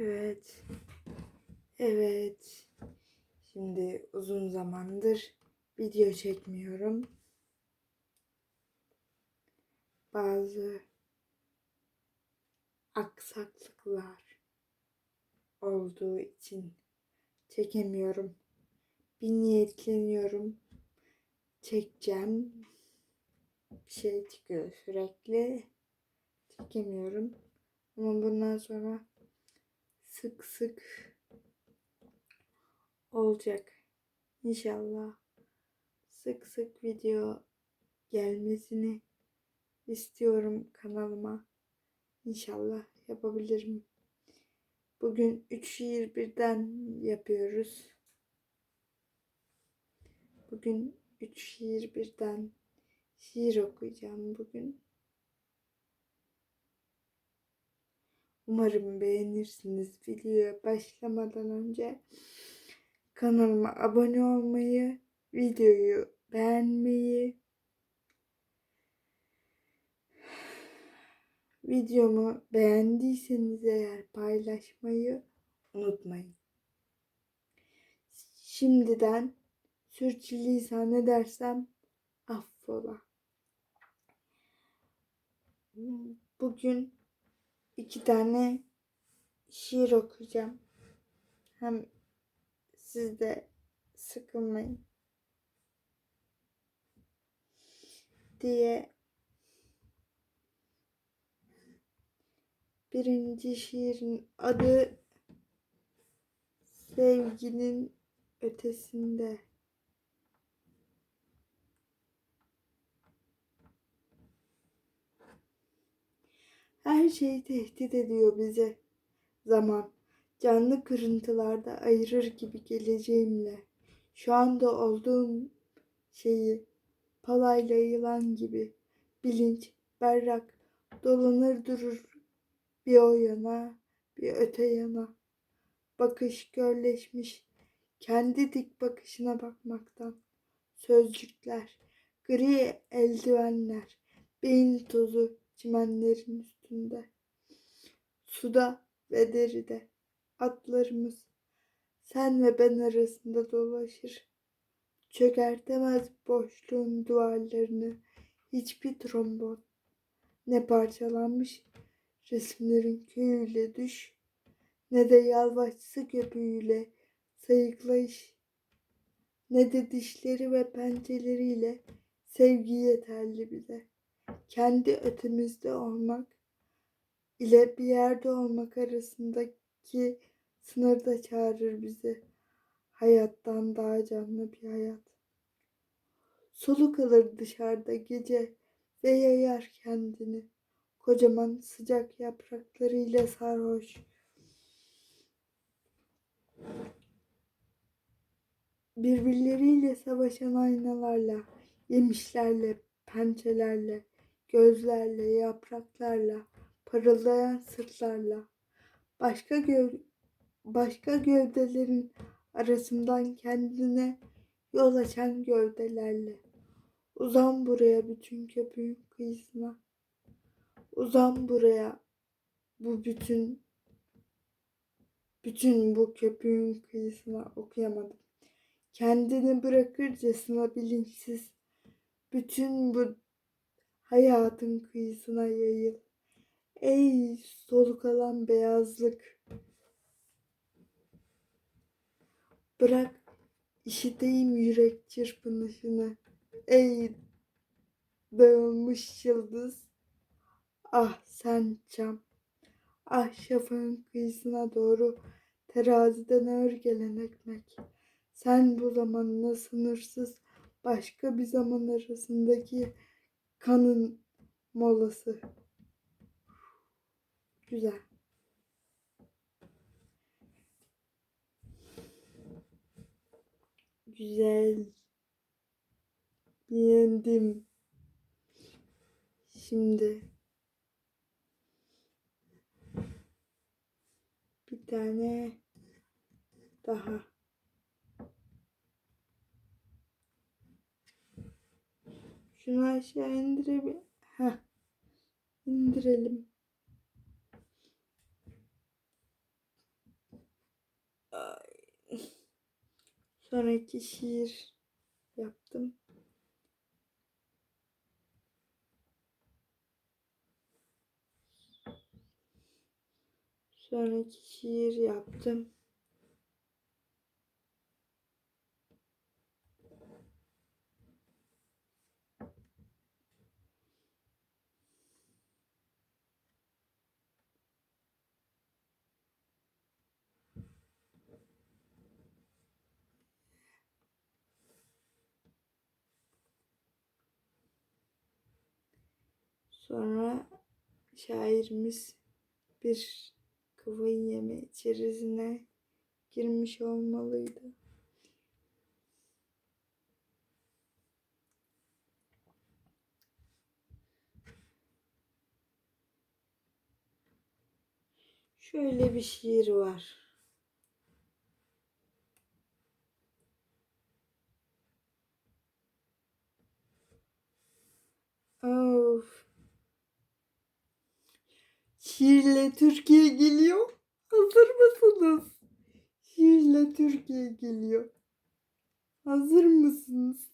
Evet. Evet. Şimdi uzun zamandır video çekmiyorum. Bazı aksaklıklar olduğu için çekemiyorum. Bir niyetleniyorum. Çekeceğim. Bir şey çıkıyor sürekli. Çekemiyorum. Ama bundan sonra sık sık olacak. İnşallah sık sık video gelmesini istiyorum kanalıma. İnşallah yapabilirim. Bugün 3 şiir birden yapıyoruz. Bugün 3 şiir birden şiir okuyacağım bugün. Umarım beğenirsiniz. Videoya başlamadan önce kanalıma abone olmayı, videoyu beğenmeyi, videomu beğendiyseniz eğer paylaşmayı unutmayın. Şimdiden sürçülisan edersem affola. Bugün iki tane şiir okuyacağım. Hem siz de sıkılmayın diye birinci şiirin adı sevginin ötesinde. Her şey tehdit ediyor bize. Zaman, canlı kırıntılarda ayırır gibi geleceğimle. Şu anda olduğum şeyi palayla yılan gibi bilinç berrak dolanır durur bir o yana bir öte yana. Bakış görleşmiş kendi dik bakışına bakmaktan. Sözcükler, gri eldivenler, beyin tozu çimenlerin üstünde. Suda ve deride atlarımız sen ve ben arasında dolaşır. Çökertemez boşluğun duvarlarını hiçbir trombon. Ne parçalanmış resimlerin köyüyle düş, ne de yalvaçsı göbüğüyle sayıklayış, ne de dişleri ve pençeleriyle sevgi yeterli bize. Kendi ötemizde olmak ile bir yerde olmak arasındaki sınırda çağırır bizi. Hayattan daha canlı bir hayat. Soluk alır dışarıda gece ve yayar kendini. Kocaman sıcak yapraklarıyla sarhoş. Birbirleriyle savaşan aynalarla, yemişlerle, pençelerle, gözlerle, yapraklarla, parıldayan sırtlarla, başka göv başka gövdelerin arasından kendine yol açan gövdelerle. Uzan buraya bütün köpüğün kıyısına. Uzan buraya bu bütün bütün bu köpüğün kıyısına okuyamadım. Kendini bırakırcasına bilinçsiz bütün bu hayatın kıyısına yayıl. Ey soluk alan beyazlık. Bırak işiteyim yürek çırpınışını. Ey dağılmış yıldız. Ah sen çam. Ah şafağın kıyısına doğru teraziden ağır gelen ekmek. Sen bu zamanla sınırsız başka bir zaman arasındaki kanın molası. Güzel. Güzel. Beğendim. Şimdi bir tane daha. Şunu aşağı indirebil. Heh. indirelim. Sonraki şiir yaptım. Sonraki şiir yaptım. Sonra şairimiz bir kafayı yeme içerisine girmiş olmalıydı. Şöyle bir şiir var. Of. Şiirle Türkiye geliyor. Hazır mısınız? Şiirle Türkiye geliyor. Hazır mısınız?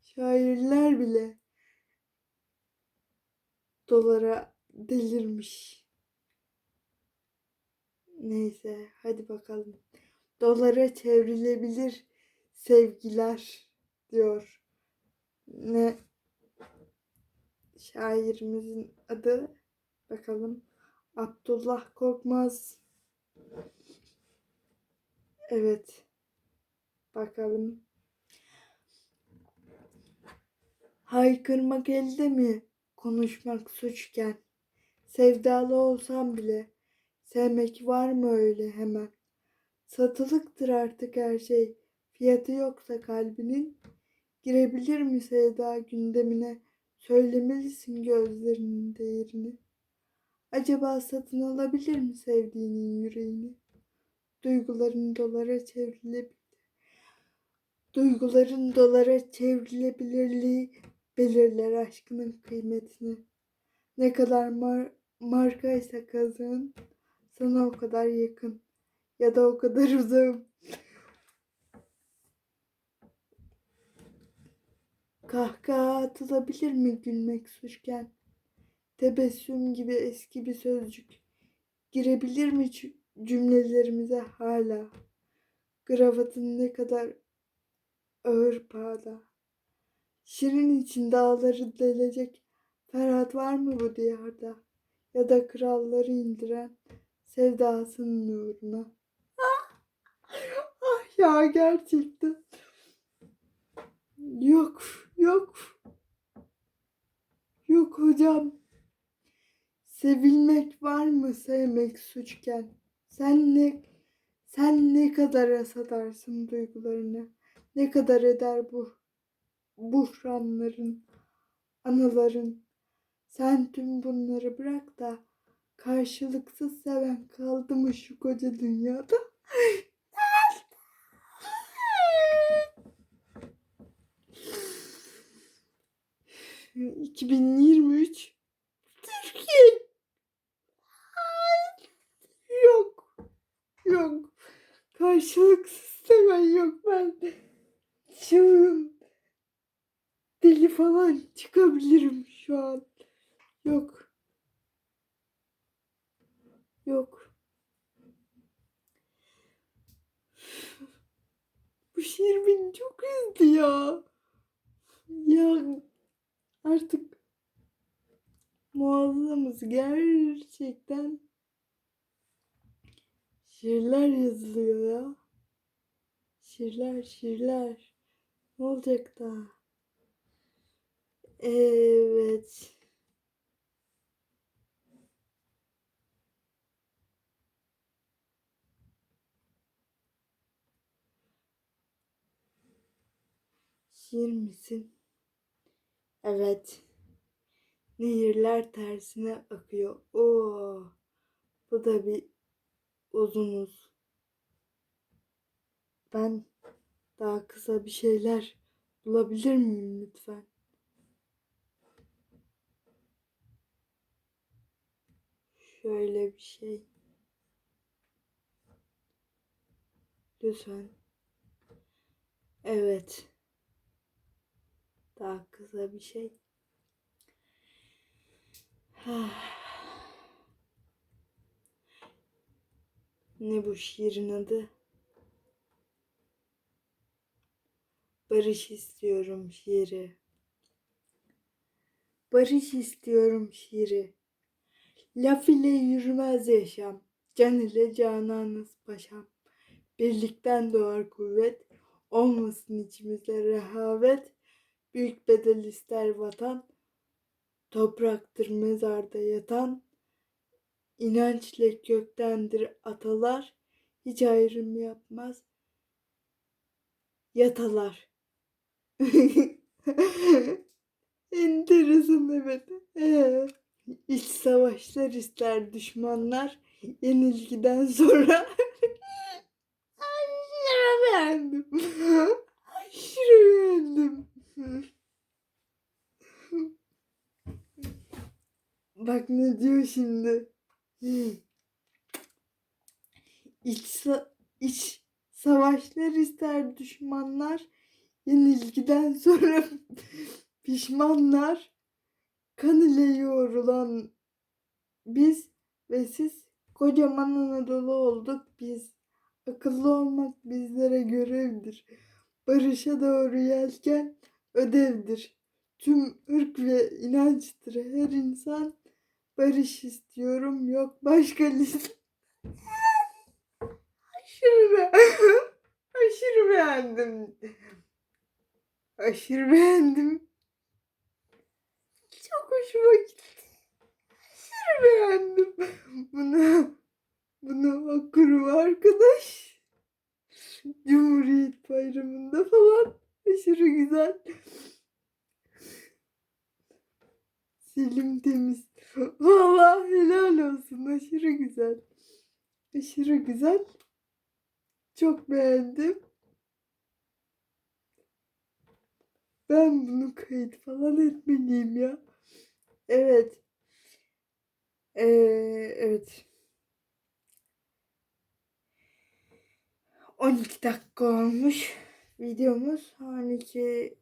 Şairler bile dolara delirmiş. Neyse hadi bakalım. Dolara çevrilebilir sevgiler diyor. Ne şairimizin adı bakalım Abdullah Korkmaz. Evet. Bakalım. Haykırmak elde mi? Konuşmak suçken. Sevdalı olsam bile sevmek var mı öyle hemen? Satılıktır artık her şey. Fiyatı yoksa kalbinin girebilir mi sevda gündemine? Söylemelisin gözlerinin değerini. Acaba satın alabilir mi sevdiğinin yüreğini? Duyguların dolara çevrilebilir. Duyguların dolara çevrilebilirliği belirler aşkının kıymetini. Ne kadar mar markaysa kazığın sana o kadar yakın ya da o kadar uzağım. Kahkaha atılabilir mi gülmek suçken? Tebessüm gibi eski bir sözcük girebilir mi cümlelerimize hala? Gravatın ne kadar ağır pahada. Şirin için dağları delecek Ferhat var mı bu diyarda? Ya da kralları indiren sevdasının uğruna. Ah, ah ya gerçekten. Yok, yok. Yok hocam. Sevilmek var mı sevmek suçken? Sen ne sen ne kadar satarsın duygularını? Ne kadar eder bu buhranların, anıların? Sen tüm bunları bırak da karşılıksız seven kaldı mı şu koca dünyada? 2023 Türkiye. Yok. Yok. Karşılıksız hemen yok. Ben çığım deli falan çıkabilirim şu an. Yok. Yok. Bu şiir beni çok üzdü ya. Ya Artık muazzamız gerçekten şiirler yazılıyor ya. Şiirler, şiirler. Ne olacak daha? Evet. Şiir misin? Evet. Nehirler tersine akıyor. Oo. Bu da bir uzunuz. Ben daha kısa bir şeyler bulabilir miyim lütfen? Şöyle bir şey. Lütfen. Evet. Daha kısa bir şey. Ne bu şiirin adı? Barış istiyorum şiiri. Barış istiyorum şiiri. Laf ile yürümez yaşam. Can ile cananız paşam. Birlikten doğar kuvvet. Olmasın içimizde rehavet. Büyük bedel ister vatan. Topraktır mezarda yatan. İnançla köktendir atalar. Hiç ayrım yapmaz. Yatalar. Enteresan evet. Ee, iç savaşlar ister düşmanlar. Yenilgiden sonra aşırı beğendim. Aşırı beğendim. Bak ne diyor şimdi. İç, sa- iç savaşlar ister düşmanlar. Yenilgiden sonra pişmanlar. Kan ile yoğrulan biz ve siz kocaman Anadolu olduk biz. Akıllı olmak bizlere görevdir. Barışa doğru yelken ödevdir. Tüm ırk ve inançtır her insan. Barış istiyorum yok başka liste. Aşırı be aşırı beğendim. Aşırı beğendim. Çok hoşuma gitti. Aşırı beğendim. Bunu bunu okurum arkadaş. Cumhuriyet Bayramı'nda falan aşırı güzel. Selim temiz. Vallahi helal olsun. Aşırı güzel. Aşırı güzel. Çok beğendim. Ben bunu kayıt falan etmeliyim ya. Evet. Ee, evet. 12 dakika olmuş videomuz. 12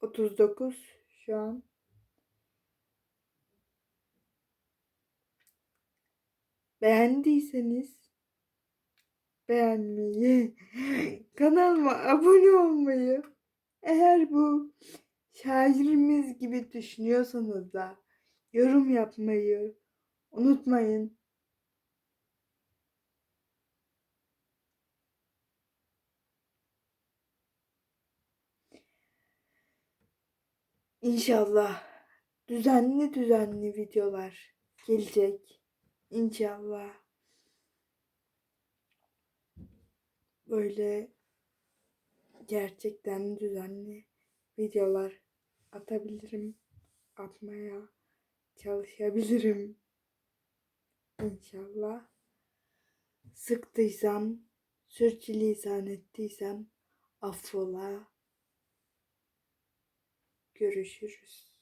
39 şu an. Beğendiyseniz beğenmeyi, kanalıma abone olmayı, eğer bu şairimiz gibi düşünüyorsanız da yorum yapmayı unutmayın. İnşallah düzenli düzenli videolar gelecek. İnşallah böyle gerçekten düzenli videolar atabilirim. Atmaya çalışabilirim. İnşallah. Sıktıysam, sürçülisan ettiysem affola. Görüşürüz.